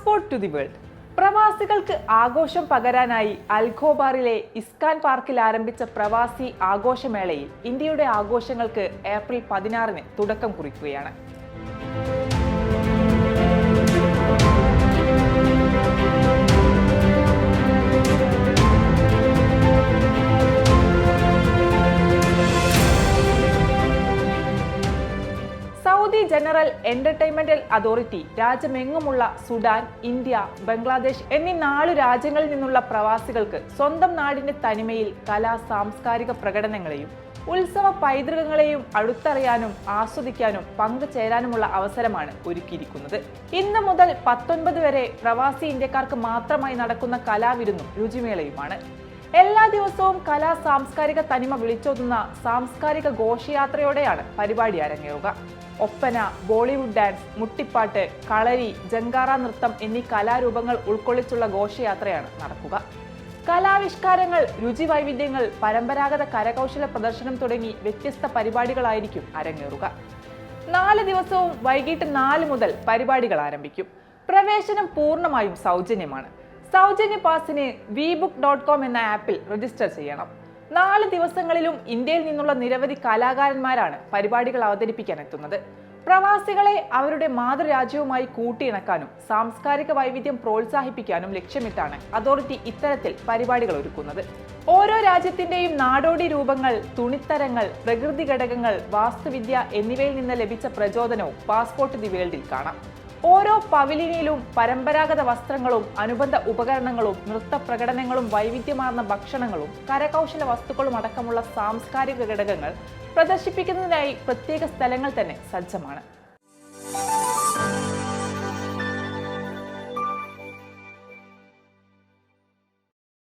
Passport to the world പ്രവാസികൾക്ക് ആഘോഷം പകരാനായി അൽഖോബാറിലെ ഇസ്കാൻ പാർക്കിൽ ആരംഭിച്ച പ്രവാസി ആഘോഷമേളയിൽ ഇന്ത്യയുടെ ആഘോഷങ്ങൾക്ക് ഏപ്രിൽ പതിനാറിന് തുടക്കം കുറിക്കുകയാണ്. ജനറൽ എന്റർടൈൻമെന്റൽ അതോറിറ്റി രാജ്യമെങ്ങുമുള്ള സുഡാൻ ഇന്ത്യ ബംഗ്ലാദേശ് എന്നീ നാല് രാജ്യങ്ങളിൽ നിന്നുള്ള പ്രവാസികൾക്ക് സ്വന്തം നാടിന്റെ തനിമയിൽ കലാ സാംസ്കാരിക പ്രകടനങ്ങളെയും ഉത്സവ പൈതൃകങ്ങളെയും അടുത്തറിയാനും ആസ്വദിക്കാനും പങ്കുചേരാനുമുള്ള അവസരമാണ് ഒരുക്കിയിരിക്കുന്നത്. ഇന്ന് മുതൽ പത്തൊൻപത് വരെ പ്രവാസി ഇന്ത്യക്കാർക്ക് മാത്രമായി നടക്കുന്ന കലാവിരുന്നും രുചിമേളയുമാണ്. എല്ലാ ദിവസവും കലാ സാംസ്കാരിക തനിമ വിളിച്ചോതുന്ന സാംസ്കാരിക ഘോഷയാത്രയോടെയാണ് പരിപാടി അരങ്ങേറുക. ഒപ്പന ബോളിവുഡ് ഡാൻസ് മുട്ടിപ്പാട്ട് കളരി ജങ്കാറ നൃത്തം എന്നീ കലാരൂപങ്ങൾ ഉൾക്കൊള്ളിച്ചുള്ള ഘോഷയാത്രയാണ് നടക്കുക. കലാവിഷ്കാരങ്ങൾ രുചി വൈവിധ്യങ്ങൾ പരമ്പരാഗത കരകൗശല പ്രദർശനം തുടങ്ങി വ്യത്യസ്ത പരിപാടികളായിരിക്കും അരങ്ങേറുക. നാല് ദിവസവും വൈകിട്ട് നാല് മുതൽ പരിപാടികൾ ആരംഭിക്കും. പ്രവേശനം പൂർണമായും സൗജന്യമാണ്. സൗജന്യ പാസിന് വി ബുക്ക് ഡോട്ട് കോം എന്ന ആപ്പിൽ രജിസ്റ്റർ ചെയ്യണം. നാല് ദിവസങ്ങളിലും ഇന്ത്യയിൽ നിന്നുള്ള നിരവധി കലാകാരന്മാരാണ് പരിപാടികൾ അവതരിപ്പിക്കാൻ എത്തുന്നത് പ്രവാസികളെ അവരുടെ മാതൃരാജ്യവുമായി കൂട്ടിയിണക്കാനും സാംസ്കാരിക വൈവിധ്യം പ്രോത്സാഹിപ്പിക്കാനും ലക്ഷ്യമിട്ടാണ് അതോറിറ്റി ഇത്തരത്തിൽ പരിപാടികൾ ഒരുക്കുന്നത്. ഓരോ രാജ്യത്തിന്റെയും നാടോടി രൂപങ്ങൾ തുണിത്തരങ്ങൾ പ്രകൃതി ഘടകങ്ങൾ വാസ്തുവിദ്യ എന്നിവയിൽ നിന്ന് ലഭിച്ച പ്രചോദനവും പാസ്പോർട്ട് ദി വേൾഡിൽ കാണാം. ഓരോ പവിലിനിലും പരമ്പരാഗത വസ്ത്രങ്ങളും അനുബന്ധ ഉപകരണങ്ങളും നൃത്ത പ്രകടനങ്ങളും വൈവിധ്യമാർന്ന ഭക്ഷണങ്ങളും കരകൗശല വസ്തുക്കളും അടക്കമുള്ള സാംസ്കാരിക ഘടകങ്ങൾ പ്രദർശിപ്പിക്കുന്നതിനായി പ്രത്യേക സ്ഥലങ്ങൾ തന്നെ സജ്ജമാണ്.